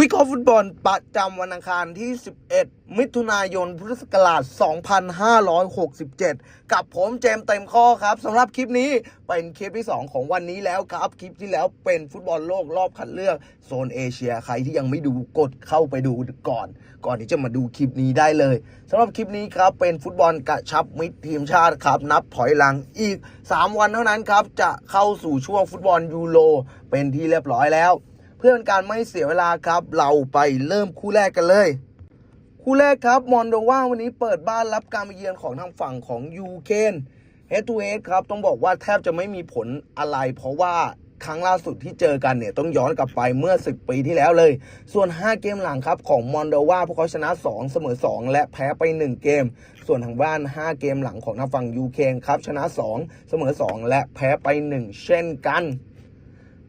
วิเคราะห์ฟุตบอลประจำวันอังคารที่ 11 มิถุนายน พุทธศักราช 2567 กับผมเจมเต็มข้อครับสำหรับคลิปนี้เป็นคลิปที่ 2 ของวันนี้แล้วครับ คลิปที่แล้วเป็นฟุตบอลโลกรอบคัดเลือกโซนเอเชียใครที่ยังไม่ดูกดเข้าไปดูก่อน ก่อนที่จะมาดูคลิปนี้ได้เลยสำหรับคลิปนี้ครับเป็นฟุตบอลกระชับมิตรทีมชาติครับนับถอยหลังอีก 3 วันเท่านั้นครับจะเข้าสู่ช่วงฟุตบอลยูโรเป็นที่เรียบร้อยแล้ว เพื่อเป็นการไม่เสียเวลาครับ เราไปเริ่มคู่แรกกันเลย คู่แรกครับมอนโดว่าวันนี้เปิดบ้านรับการมาเยือนของทางฝั่งของยูเคนเฮดทูเฮดครับต้องบอกว่าแทบจะไม่มีผลอะไร เพราะว่าครั้งล่าสุดที่เจอกันเนี่ยต้องย้อนกลับไปเมื่อ 10 ปีที่แล้วเลย ส่วน 5 เกมหลังครับของมอนโดว่าพวกเขาชนะ 2 เสมอ 2 และแพ้ไป 1 เกม ส่วนทางบ้าน 5 เกมหลังของทางฝั่งยูเครนครับชนะ 2 เสมอ 2 และแพ้ไป 1 เช่นกัน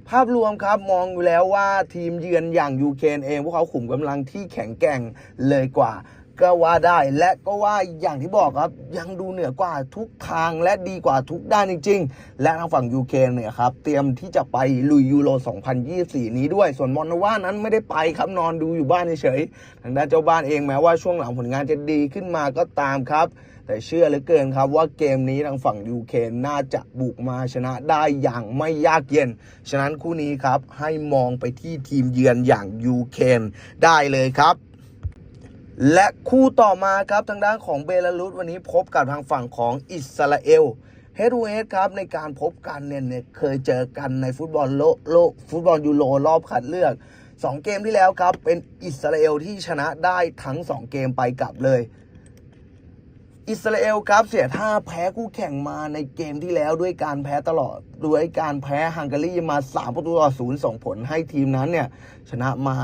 ภาพรวมครับมองอยู่แล้วว่าทีมเยือนอย่างยูเครนเอง พวกเขาขุมกำลังที่แข็งแกร่งเลยกว่า ก็ว่าได้และก็ว่าอย่างที่บอกครับ ยังดูเหนือกว่าทุกทางและดีกว่าทุกด้านจริง ๆ และทางฝั่งยูเครนเนี่ยครับ เตรียมที่จะไปลุยยูโร 2024 นี้ด้วย ส่วนมอนโนวานั้นไม่ได้ไปครับนอนดูอยู่บ้านเฉยๆทางด้านเจ้าบ้านเองแม้ว่าช่วงหลังผลงานจะดีขึ้นมาก็ตามครับแต่เชื่อเหลือเกินครับว่าเกมนี้ทางฝั่งยูเครนน่าจะบุกมาชนะได้อย่างไม่ยากเย็น ฉะนั้นคู่นี้ครับให้มองไปที่ทีมเยือนอย่างยูเครนได้เลยครับ และคู่ต่อมาครับทางด้านของเบลารุสวันนี้พบกับทางฝั่งของอิสราเอลเฮดูเฮดครับในการพบกันเนี่ยเนี่ยเคยเจอกันในฟุตบอลโลกโลกฟุตบอลยูโรรอบคัดเลือก 2 เกมที่แล้วครับ เป็นอิสราเอลที่ชนะได้ทั้ง 2 เกมไปกลับเลย อิสราเอลครับเสียท่าแพ้คู่แข่งมาในเกมที่แล้วด้วยการแพ้ตลอดด้วยการแพ้ฮังการีมา 3 ประตูต่อศูนย์ส่งผลให้ทีมนั้นเนี่ยชนะมา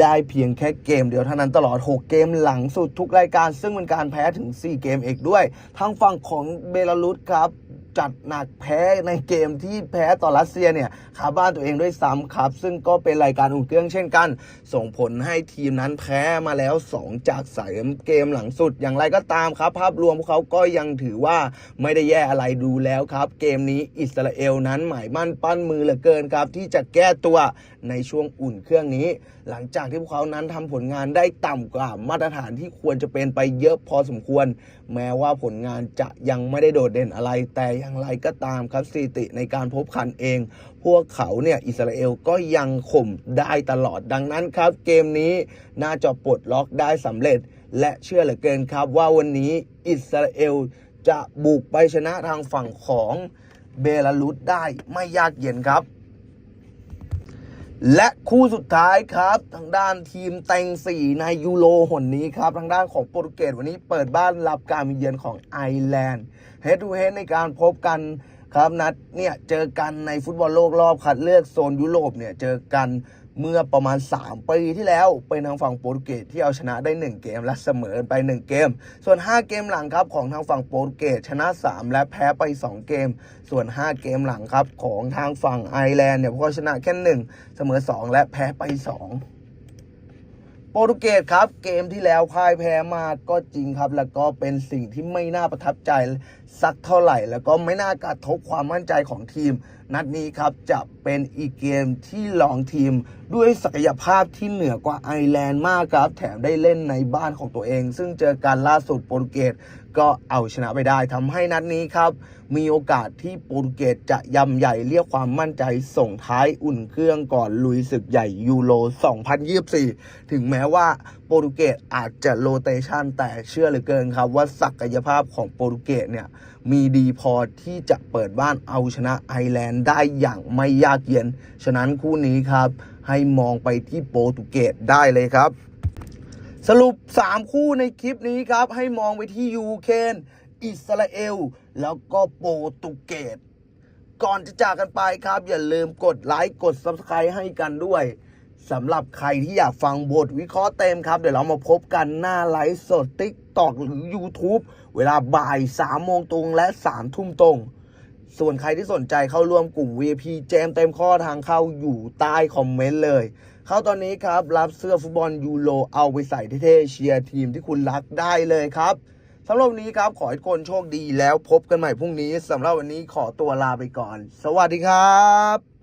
ได้เพียงแค่เกมเดียวเท่านั้นตลอด 6 เกมหลังสุดทุกรายการ ซึ่งเป็นการแพ้ถึง 4 เกมเอกด้วย ทางฝั่งของเบลารุสครับ จัดหนักแพ้ในเกมที่แพ้ต่อรัสเซียเนี่ยคาบ้านตัวเองด้วยซ้ำครับ ซึ่งก็เป็นรายการอุ่นเครื่องเช่นกัน ส่งผลให้ทีมนั้นแพ้มาแล้ว 2 จากสามเกมหลังสุดอย่างไรก็ตามครับ ภาพรวมพวกเขาก็ยังถือว่าไม่ได้แย่อะไรดูแล้วครับ เกมนี้อิสราเอลนั้นหมายมั่นปั้นมือเหลือเกินครับ ที่จะแก้ตัวในช่วงอุ่นเครื่องนี้ หลังจากที่พวกเขานั้นทำผลงานได้ต่ำกว่ามาตรฐานที่ควรจะเป็นไปเยอะพอสมควร แม้ว่าผลงานจะยังไม่ได้โดดเด่นอะไรแต่อย่างไรก็ตามครับสถิติในการพบคันเอง พวกเขาเนี่ยอิสราเอลก็ยังข่มได้ตลอดดังนั้นครับ เกมนี้น่าจะปลดล็อกได้สำเร็จ และเชื่อเหลือเกินครับว่าวันนี้อิสราเอลจะบุกไปชนะทางฝั่งของเบลารุสได้ไม่ยากเย็นครับ และคู่สุดท้ายครับ ทางด้านทีมเต็งสี่ในยูโรหนนี้ครับ ทางด้านของโปรตุเกสวันนี้เปิดบ้านรับการมาเยือนของไอร์แลนด์เฮดทูเฮดในการพบกันครับนัดเนี่ยเจอกันในฟุตบอลโลกรอบคัดเลือกโซนยุโรปเนี่ยเจอกัน เมื่อประมาณ 3 ปีที่แล้ว เป็นทางฝั่งโปรตุเกสที่เอาชนะได้ 1 เกมและเสมอไป 1 เกม ส่วน 5 เกมหลังครับของทางฝั่งโปรตุเกสชนะ 3 และแพ้ไป 2 เกม ส่วน 5 เกมหลังครับของทางฝั่งไอร์แลนด์เนี่ยพวกเขาชนะแค่1เสมอ 2 และแพ้ไป 2โปรตุเกสครับเกมที่แล้วพ่ายแพ้มาก็จริงครับ แล้วก็เป็นสิ่งที่ไม่น่าประทับใจสักเท่าไหร่ แล้วก็ไม่น่ากระทบความมั่นใจของทีม นัดนี้ครับจะเป็นอีกเกมที่ลองทีมด้วยศักยภาพที่เหนือกว่าไอร์แลนด์มากครับ แถมได้เล่นในบ้านของตัวเอง ซึ่งเจอการล่าสุดโปรตุเกสก็เอาชนะไปได้ทำให้นัดนี้ครับ มีโอกาสที่โปรตุเกสจะยำใหญ่เรียกความมั่นใจส่งท้ายอุ่นเครื่องก่อนลุยศึกใหญ่ยูโร 2024 ถึงแม้ว่าโปรตุเกสอาจจะโรเตชันแต่เชื่อเหลือเกินครับ ว่าศักยภาพของโปรตุเกสเนี่ยมีดีพอที่จะเปิดบ้านเอาชนะไอร์แลนด์ได้อย่างไม่ยากเย็น ฉะนั้นคู่นี้ครับ ให้มองไปที่โปรตุเกสได้เลยครับ สรุป 3 คู่ในคลิปนี้ครับ ให้มองไปที่ยูเครนอิสราเอล แล้วก็โปรตุเกสก่อนจะจากกันไปครับ อย่าลืมกดไลค์กด Subscribe ให้กันด้วยสำหรับใครที่อยากฟังบทวิเคราะห์เต็มครับ เดี๋ยวเรามาพบกันหน้าไลฟ์สด TikTok หรือ YouTube เวลาบ่าย3โมงตรงและ3ทุ่มตรง ส่วนใครที่สนใจเข้าร่วมกลุ่ม VIP แจมเต็มข้อทางเข้าอยู่ใต้คอมเมนต์เลย เข้าตอนนี้ครับ รับเสื้อฟุตบอลยูโรเอาไปใส่เท่ๆเชียร์ทีมที่คุณรักได้เลยครับสำหรับวันนี้ครับ ขอให้ทุกคนโชคดีแล้วพบกันใหม่พรุ่งนี้สำหรับวันนี้ขอตัวลาไปก่อน สวัสดีครับ